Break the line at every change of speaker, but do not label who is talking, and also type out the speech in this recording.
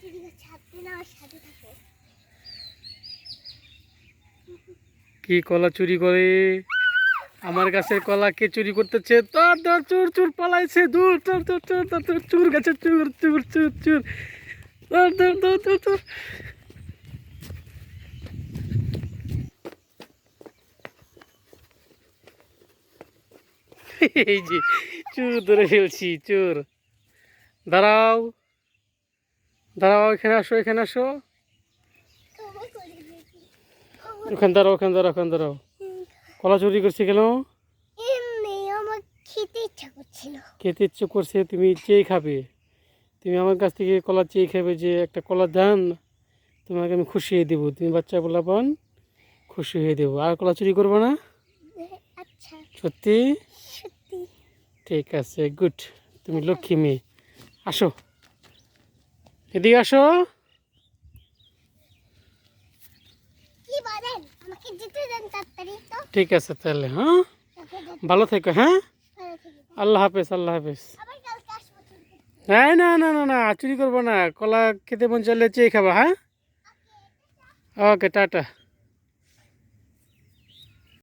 চুরি
কি কলা চুরি করে? আমার গাছের কলা কে চুরি করতেছে? তোর তোর, চুর চুর পালাইছে, দূর তোর তোর তোর তোর তোর, চুর গাছে চুর চুর চুর চুর। তোর তোর তোর তোর তোর। এই যে, চুর ধরে ফেলছি, চুর। দাঁড়াও। দাঁড়াও এখানে আসো এখানে আসো। ওখান দাঁড়াও ওখানে দাঁড়াও ওখানে দাঁড়াও। কলা চুরি করছে কেন?
আমার খেতে ইচ্ছা
করছে তুমি চেয়ে খাবে। তুমি আমার কাছ থেকে কলা চেয়ে খাবে যে একটা কলা দেন তোমাকে আমি খুশি হয়ে দেবো। তুমি বাচ্চা বলা পান খুশি হয়ে দেবো। আর কলা চুরি করব না?
আচ্ছা।
সত্যি। ঠিক আছে গুড। তুমি লক্ষ্মী মেয়ে। আসো। এদিকে আসো। ঠিক আছে তাহলে হ্যাঁ? ভালো থেকো হ্যাঁ? আল্লাহ হাফেজ আল্লাহ হাফেজ।
করতে।
না না না না না চুরি করব না। কলা খেতে মন চাইলে চেয়ে খাবা হ্যাঁ? Okay tata.